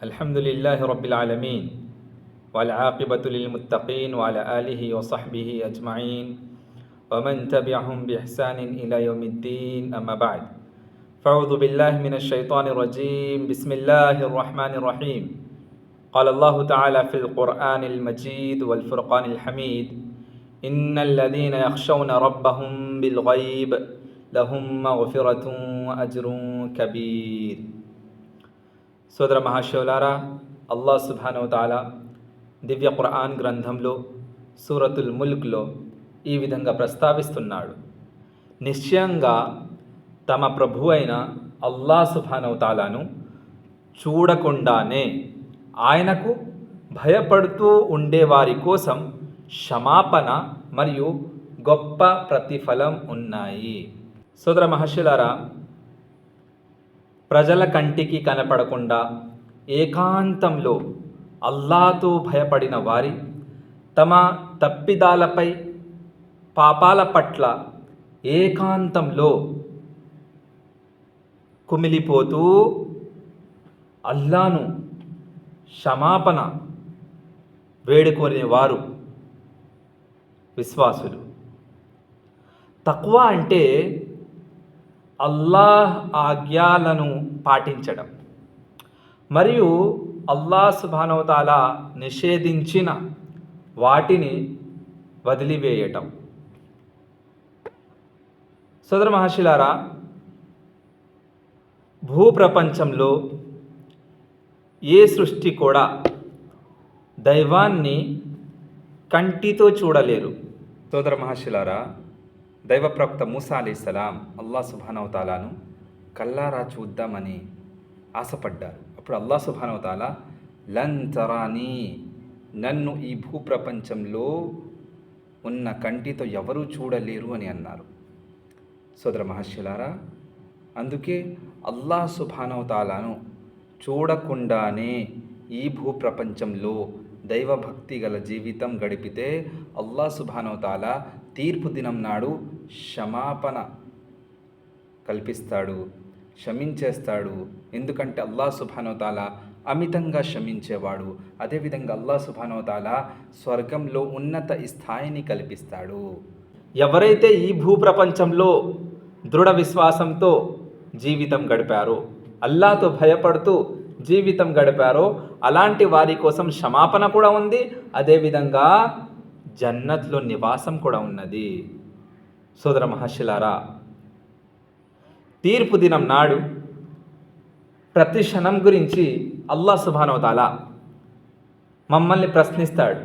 الحمد لله رب العالمين والعاقبة للمتقين وعلى آله وصحبه أجمعين. ومن تبعهم بإحسان إلى يوم الدين أما بعد. فأعوذ بالله من الشيطان الرجيم. بسم الله الرحمن الرحيم. قال الله تعالى في القرآن المجيد والفرقان الحميد إن الذين يخشون ربهم بالغيب لهم مغفرة وأجر كبير. సోదర మహాశివులారా అల్లా సుభానవతాల దివ్య ఖురాన్ గ్రంథంలో సూరతుల్ ముల్క్లో ఈ విధంగా ప్రస్తావిస్తున్నాడు. నిశ్చయంగా తమ ప్రభు అయిన అల్లా సుభానవతాలను చూడకుండానే ఆయనకు భయపడుతూ ఉండేవారి కోసం క్షమాపణ మరియు గొప్ప ప్రతిఫలం ఉన్నాయి. సోదర మహర్షులారా ప్రజల కంటికి కనపడకుండా ఏకాంతంలో అల్లాతో భయపడిన వారి తమ తప్పిదాలపై పాపాల పట్ల ఏకాంతంలో కుమిలిపోతూ అల్లాను క్షమాపణ వేడుకునేవారు విశ్వాసులు. తక్కువ అంటే అల్లాహ్ ఆజ్ఞాలను పాటించడం. మరియు అల్లాహ్ సుభానవతాల నిషేధించిన వాటిని వదిలివేయటం. సోదర మహర్షిలారా భూప్రపంచంలో ఏ సృష్టి కూడా దైవాన్ని కంటితో చూడలేరు. సోదర మహర్షిలారా దైవప్రవక్త మూసా అలీసలాం అల్లా సుభానవతాలాను కల్లారా చూద్దామని ఆశపడ్డారు. అప్పుడు అల్లా సుభానవతాల లన్ తరాని నన్ను ఈ భూప్రపంచంలో ఉన్న కంటితో ఎవరూ చూడలేరు అని అన్నారు. సోదర మహర్షులారా అందుకే అల్లా సుభానవతాలను చూడకుండానే ఈ భూప్రపంచంలో దైవభక్తి గల జీవితం గడిపితే అల్లా సుభానోతాల తీర్పు దినం నాడు క్షమాపణ కల్పిస్తాడు క్షమించేస్తాడు. ఎందుకంటే అల్లా సుభానోతాల అమితంగా క్షమించేవాడు. అదేవిధంగా అల్లా సుభానోతాల స్వర్గంలో ఉన్నత స్థాయిని కల్పిస్తాడు. ఎవరైతే ఈ భూప్రపంచంలో దృఢ విశ్వాసంతో జీవితం గడిపారో అల్లాతో భయపడుతూ జీవితం గడిపారో అలాంటి వారి కోసం క్షమాపణ కూడా ఉంది. అదేవిధంగా జన్నత్లో నివాసం కూడా ఉన్నది. సోదర మహర్షులారా తీర్పు దినం నాడు ప్రతి క్షణం గురించి అల్లా సుభానవతాల మమ్మల్ని ప్రశ్నిస్తాడు.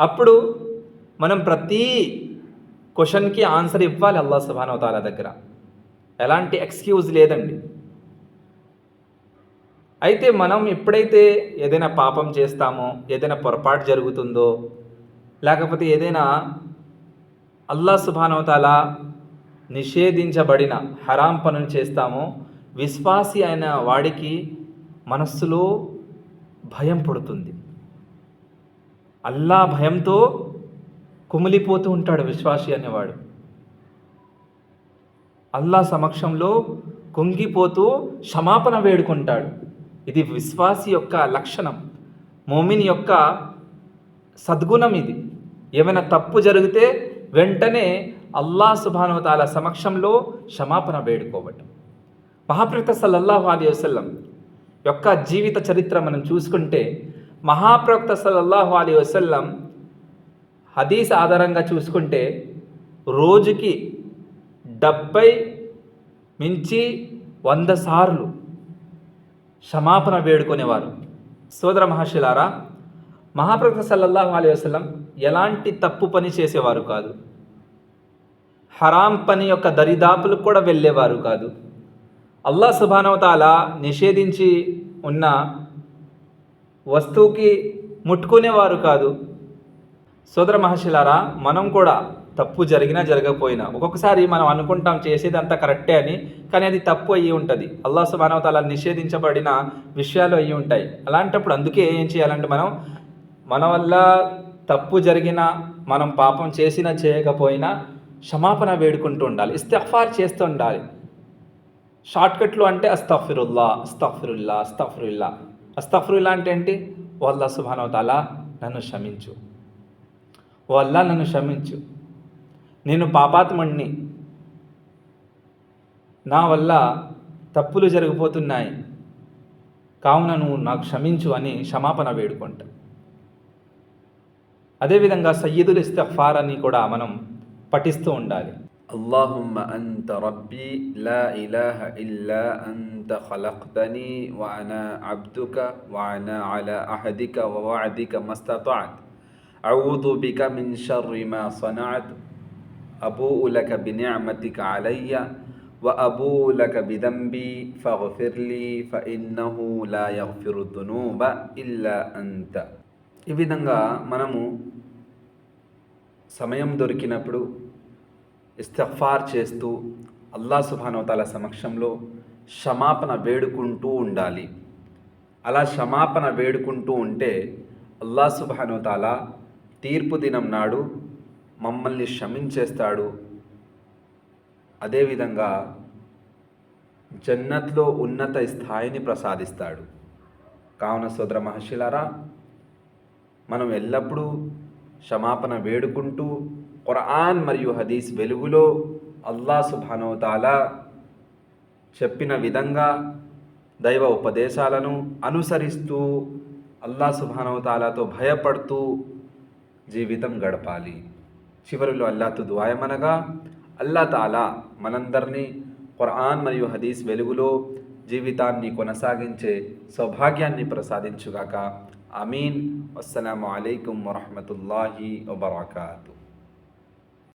అప్పుడు మనం ప్రతి క్వశ్చన్కి ఆన్సర్ ఇవ్వాలి అల్లా సుభానవతాల దగ్గర. ఎలాంటి ఎక్స్క్యూజ్ లేదండి. అయితే మనం ఎప్పుడైతే ఏదైనా పాపం చేస్తామో ఏదైనా పొరపాటు జరుగుతుందో లేకపోతే ఏదైనా అల్లా సుభానవతాల నిషేధించబడిన హరాం పనులు చేస్తామో విశ్వాసి అయిన వాడికి మనస్సులో భయం పుడుతుంది. అల్లా భయంతో కుమిలిపోతూ ఉంటాడు విశ్వాసి అనేవాడు. అల్లా సమక్షంలో కుంగిపోతూ క్షమాపణ వేడుకుంటాడు. ఇది విశ్వాసి యొక్క లక్షణం. మోమిన్ యొక్క సద్గుణం ఇది. ఏమైనా తప్పు జరిగితే వెంటనే అల్లా సుభానుతాల సమక్షంలో క్షమాపణ వేడుకోవటం. మహాప్రవక్త సల్లల్లాహు అలీ వసల్లం యొక్క జీవిత చరిత్ర మనం చూసుకుంటే మహాప్రవక్త సల్లల్లాహు అలీ వసల్లం హదీస్ ఆధారంగా చూసుకుంటే రోజుకి డెబ్బై మించి వంద సార్లు క్షమాపణ వేడుకునేవారు. సోదర మహర్షులారా మహాప్రభు సల్లల్లాహు అలైహి వసలం ఎలాంటి తప్పు పని చేసేవారు కాదు. హరాం పని యొక్క దరిదాపులకు కూడా వెళ్ళేవారు కాదు. అల్లా సుభానవతాల నిషేధించి ఉన్న వస్తువుకి ముట్టుకునేవారు కాదు. సోదర మహర్షులారా మనం కూడా తప్పు జరిగినా జరగకపోయినా. ఒక్కొక్కసారి మనం అనుకుంటాం చేసేది అంతా కరెక్టే అని కానీ అది తప్పు అయ్యి ఉంటుంది. అల్లా సుబానవతాల నిషేధించబడిన విషయాలు అయ్యి ఉంటాయి. అలాంటప్పుడు అందుకే ఏం చేయాలంటే మనం మన వల్ల తప్పు జరిగినా మనం పాపం చేసినా చేయకపోయినా క్షమాపణ వేడుకుంటూ ఉండాలి. ఇస్తఫార్ చేస్తూ ఉండాలి. షార్ట్కట్లు అంటే అస్తఫిరుల్లా అస్తఫిరుల్లా అస్తఫిరుల్లా అస్తఫిరుల్లా అంటే ఏంటి? ఓ అల్లా సుభానవతాల నన్ను క్షమించు. వల్ల నన్ను క్షమించు. నేను పాపాత్ముణ్ణి నా వల్ల తప్పులు జరిగిపోతున్నాయి కావున నువ్వు నాకు క్షమించు అని క్షమాపణ వేడుకుంటా అదేవిధంగా సయ్యదుల్ ఇస్తఫార్ అని కూడా మనం పఠిస్తూ ఉండాలి اللهم أنت ربي لا إله إلا أنت خلقتني وأنا عبدك وأنا على عهدك ووعدك ما استطعت أعوذ بك من شر ما صنعت అబూ లక బినియమతిక అలయ్య వ అబూ లక బిదంబి ఫిర్లీ ఫ ఇన్నహు లా యఫిరుద్దునూబ ఇల్లా అంత. ఈ విధంగా మనము సమయం దొరికినప్పుడు ఇస్తఫార్ చేస్తూ అల్లా సుభానవతాల సమక్షంలో క్షమాపణ వేడుకుంటూ ఉండాలి. అలా క్షమాపణ వేడుకుంటూ ఉంటే అల్లా సుభానవతాల తీర్పు దినం నాడు మమ్మల్ని క్షమించేస్తాడు. అదేవిధంగా జన్నత్లో ఉన్నత స్థాయిని ప్రసాదిస్తాడు. కావున సోదర మహర్షిలారా మనం ఎల్లప్పుడూ క్షమాపణ వేడుకుంటూ ఖురాన్ మరియు హదీస్ వెలుగులో అల్లా సుభానోతాల చెప్పిన విధంగా దైవ ఉపదేశాలను అనుసరిస్తూ అల్లా సుభానవతాలతో భయపడుతూ జీవితం గడపాలి. చివరిలో అల్లాతో దువాయమనగా అల్లా తాలా మనందరినీ ఖురాన్ మరియు హదీస్ వెలుగులో జీవితాన్ని కొనసాగించే సౌభాగ్యాన్ని ప్రసాదించుగాక. అమీన్ అస్సలం అయికం వరహమతుల్లాహి వబర్కాతు.